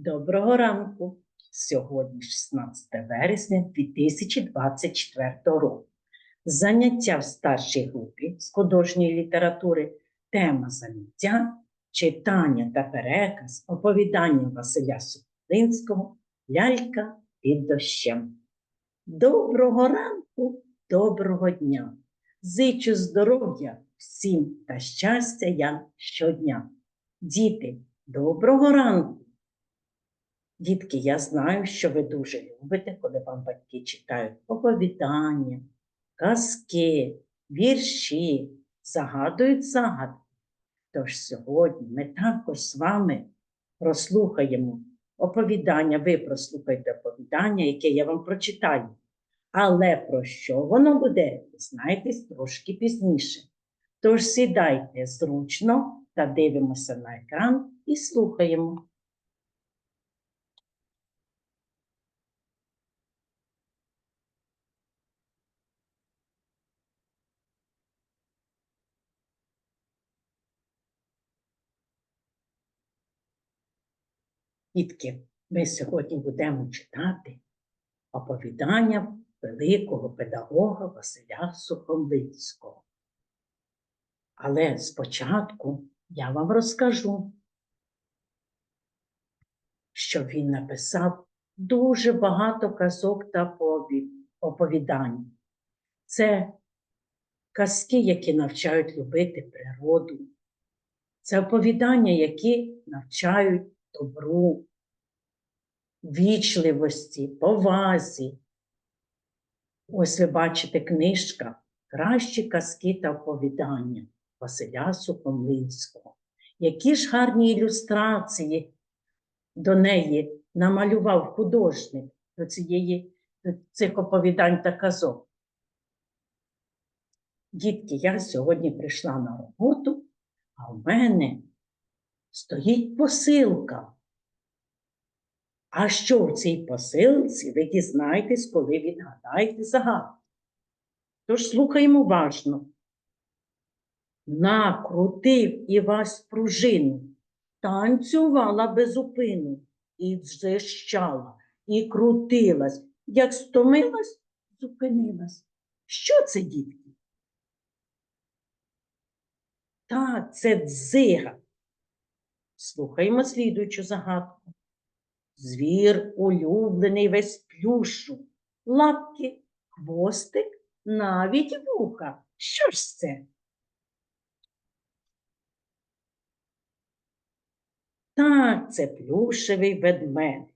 Доброго ранку! Сьогодні 16 вересня 2024 року. Заняття в старшій групі з художньої літератури, тема заняття, читання та переказ, оповідання Василя Сухолинського, лялька під дощем. Доброго ранку, доброго дня! Зичу здоров'я всім та щастя я щодня. Діти, доброго ранку! Дітки, я знаю, що ви дуже любите, коли вам батьки читають оповідання, казки, вірші, загадують загадки. Тож сьогодні ми також з вами прослухаємо оповідання, ви прослухайте оповідання, яке я вам прочитаю. Але про що воно буде, дізнаєтесь трошки пізніше. Тож сідайте зручно та дивимося на екран і слухаємо. Дітки, ми сьогодні будемо читати оповідання великого педагога Василя Сухомлинського. Але спочатку я вам розкажу, що він написав дуже багато казок та опові- оповідань. Це казки, які навчають любити природу. Це оповідання, які навчають добру, вічливості, повазі. Ось ви бачите книжка Кращі казки та оповідання Василя Сухомлинського. Які ж гарні ілюстрації до неї намалював художник до, цієї, до цих оповідань та казок. Дітки, я сьогодні прийшла на роботу, а в мене стоїть посилка. А що в цій посилці, ви дізнаєтесь, коли відгадаєте загадку. Тож слухаємо уважно. Накрутив Івась пружину, танцювала безупину, і дзищала, і крутилась, як стомилась, зупинилась. Що це, дітки? Так, це дзига. Слухаємо слідуючу загадку. Звір улюблений весь плюшу, лапки, хвостик, навіть вуха. Що ж це? Так, це плюшевий ведмедик.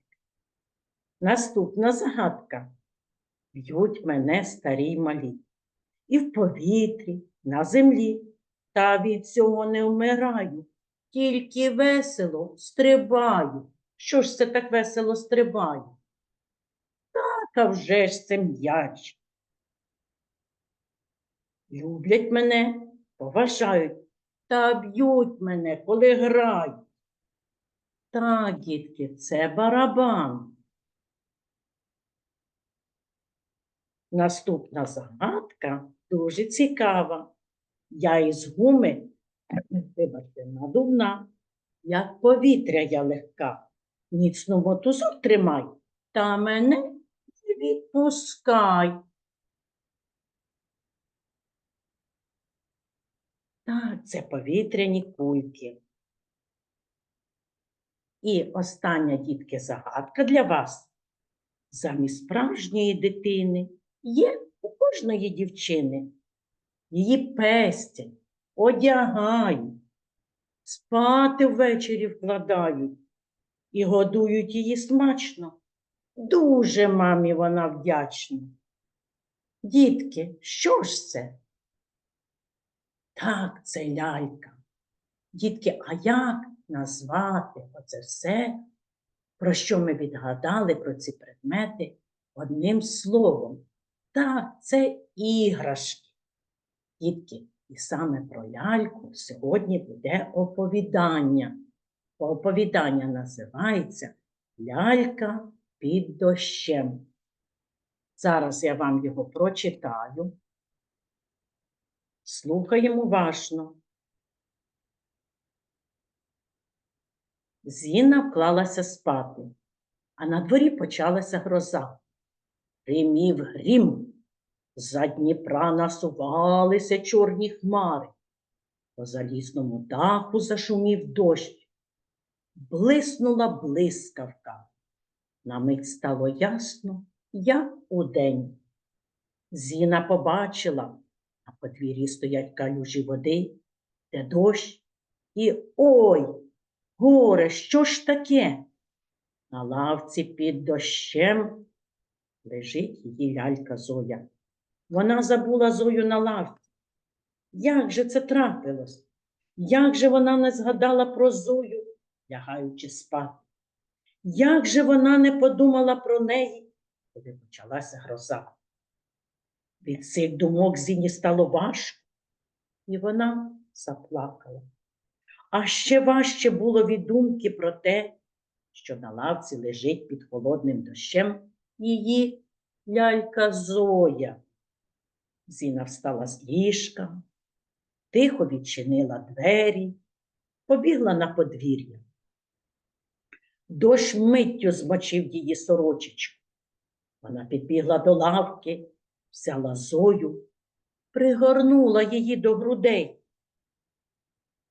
Наступна загадка. Б'ють мене старі й малі. І в повітрі, на землі, та від цього не вмираю, тільки весело стрибаю. Що ж це так весело стрибаю? Так, вже ж це м'яч. Люблять мене, поважають, та б'ють мене, коли грають. Так, дітки, це барабан. Наступна загадка дуже цікава. Я із гуми, вибачте, надувна, як повітря я легка, міцно мотузок тримай, та мене не відпускай. Так, це повітряні кульки. І остання, дітки, загадка для вас. Замість справжньої дитини є у кожної дівчини. Її пестять, одягають, спати ввечері вкладають і годують її смачно. Дуже мамі вона вдячна. Дітки, що ж це? Так, це лялька. Дітки, а як назвати оце все, про що ми відгадали про ці предмети одним словом? Так, це іграшки. Дітки, і саме про ляльку сьогодні буде оповідання. Оповідання називається Лялька під дощем. Зараз я вам його прочитаю. Слухаємо уважно. Зіна вклалася спати, а на дворі почалася гроза. Гримів грім, з-за Дніпра насувалися чорні хмари. По залізному даху зашумів дощ. Блиснула блискавка. На мить стало ясно, як удень. Зіна побачила, на подвір'ї стоять калюжі води, де дощ, і ой, горе, що ж таке? На лавці під дощем лежить її лялька Зоя. Вона забула Зою на лавці. Як же це трапилось? Як же вона не згадала про Зою, лягаючи спати? Як же вона не подумала про неї, коли почалася гроза? Від цих думок Зіні стало важко, і вона заплакала. А ще важче було від думки про те, що на лавці лежить під холодним дощем її лялька Зоя. Зіна встала з ліжка, тихо відчинила двері, побігла на подвір'я. Дощ миттю змочив її сорочечку. Вона підбігла до лавки, взяла Зою, пригорнула її до грудей.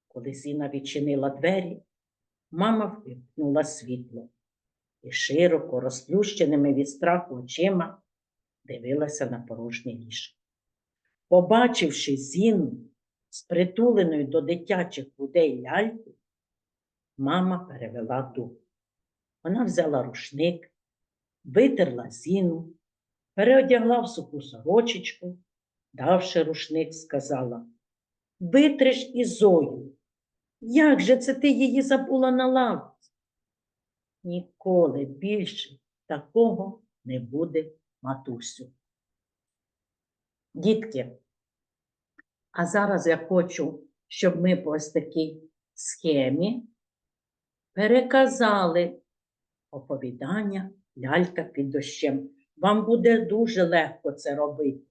Коли Зіна відчинила двері, мама вимкнула світло і широко розплющеними від страху очима дивилася на порожнє ліжко. Побачивши Зіну, спритуленою до дитячих грудей ляльку, мама перевела дух. Вона взяла рушник, витерла Зіну, переодягла в суху сорочечку, давши рушник, сказала Витриш і Зою. Як же це ти її забула на лавці? Ніколи більше такого не буде, матусю. Дітки, а зараз я хочу, щоб ми по ось такій схемі переказали оповідання лялька під дощем. Вам буде дуже легко це робити.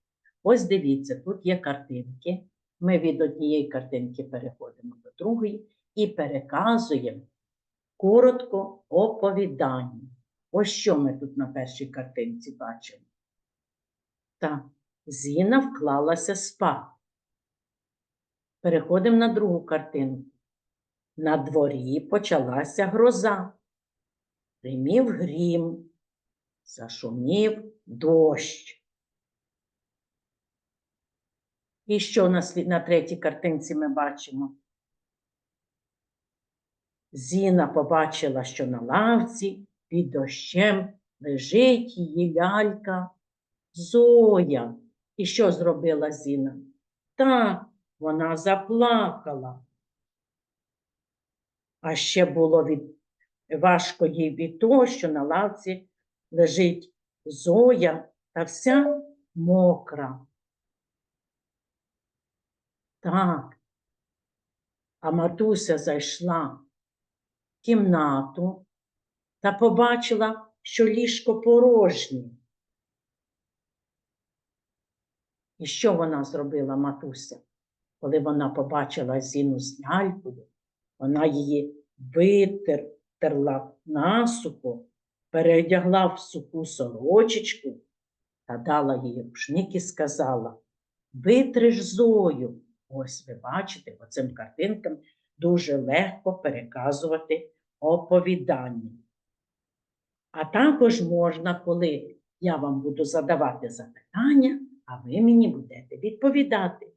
Ось дивіться, тут є картинки. Ми від однієї картинки переходимо до другої і переказуємо коротко оповідання. Ось що ми тут на першій картинці бачимо. Так, Зіна вклалася спати. Переходимо на другу картинку. На дворі почалася гроза. Гримів грім, зашумів дощ. І що на, слід- на третій картинці ми бачимо? Зіна побачила, що на лавці під дощем лежить її лялька Зоя. І що зробила Зіна? Так, вона заплакала. А ще було від... важко їй від того, що на лавці лежить Зоя та вся мокра. Так. А матуся зайшла в кімнату та побачила, що ліжко порожнє. І що вона зробила, матуся? Коли вона побачила Зіну з лялькою, вона її витерла насухо, переодягла в суху сорочечку та дала їй рушник і сказала: Витриш Зою. Ось ви бачите, по цим картинкам дуже легко переказувати оповідання. А також можна, коли я вам буду задавати запитання, а ви мені будете відповідати.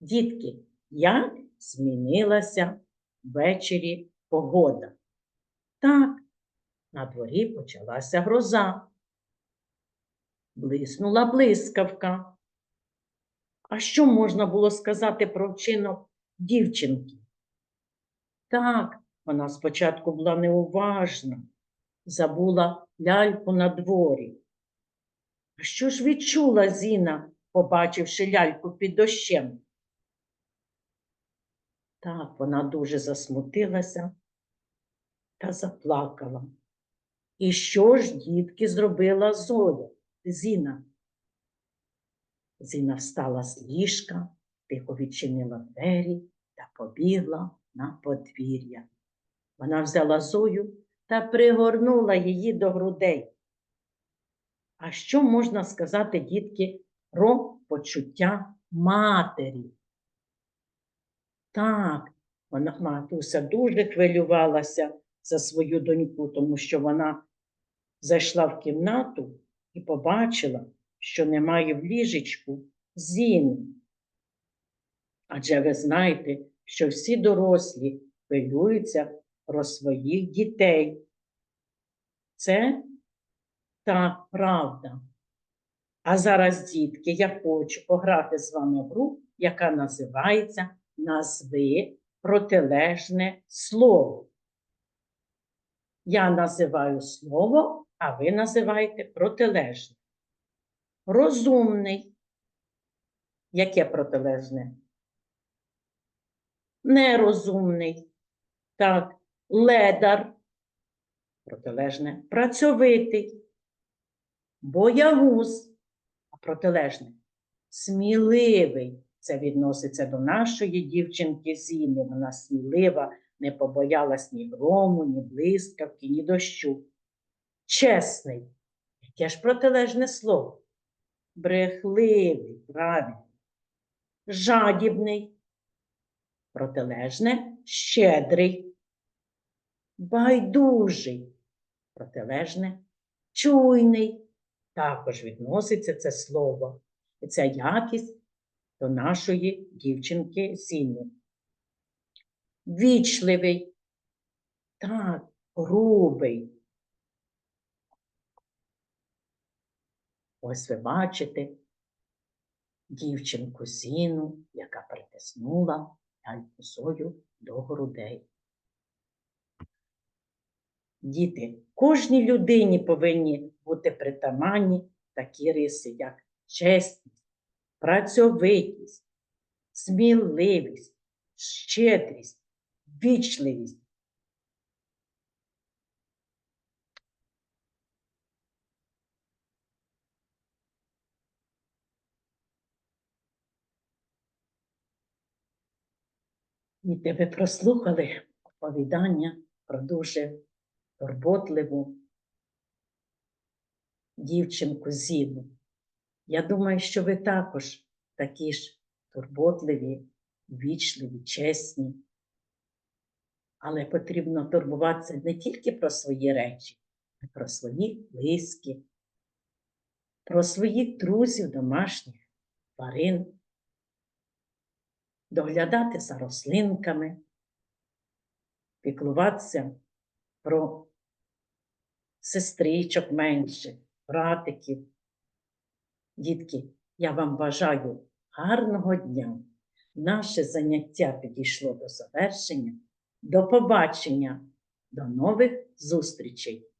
Дітки, як змінилася ввечері погода? Так, на дворі почалася гроза. Блиснула блискавка. А що можна було сказати про вчинок дівчинки? Так, вона спочатку була неуважна, забула ляльку на дворі. Що ж відчула Зіна, побачивши ляльку під дощем? Так, вона дуже засмутилася та заплакала. І що ж дітки зробила Зоя, Зіна? Зіна встала з ліжка, тихо відчинила двері та побігла на подвір'я. Вона взяла Зою та пригорнула її до грудей. А що можна сказати, дітки, про почуття матері? Так, вона матуся дуже хвилювалася за свою доньку, тому що вона зайшла в кімнату і побачила, що немає в ліжечку зіни. Адже ви знаєте, що всі дорослі хвилюються про своїх дітей. Це та правда. А зараз, дітки, я хочу пограти з вами гру, яка називається Назви протилежне слово. Я називаю слово, а ви називаєте протилежне. Розумний. Яке протилежне? Нерозумний. Так, ледар. Протилежне. Працьовитий. Боягуз. А протилежне. Сміливий. Це відноситься до нашої дівчинки Зіни. Вона смілива, не побоялась ні грому, ні блискавки, ні дощу. Чесний. Яке ж протилежне слово? Брехливий, правильно. Жадібний. Протилежне щедрий. Байдужий. Протилежне чуйний. Також відноситься це слово. І ця якість до нашої дівчинки Зіни. Вічливий. Так, грубий. Ось ви бачите дівчинку Зіну, яка притиснула Зою до грудей. Діти, кожній людині повинні бути притаманні такі риси, як чесність, працьовитість, сміливість, щедрість, вічливість. Діти, ви прослухали оповідання про дуже турботливу дівчинку Зіну. Я думаю, що ви також такі ж турботливі, вічливі, чесні. Але потрібно турбуватися не тільки про свої речі, а про своїх близьких, про своїх друзів, домашніх, тварин, доглядати за рослинками, піклуватися про сестричок менших, братиків. Дітки, я вам бажаю гарного дня. Наше заняття підійшло до завершення. До побачення, до нових зустрічей!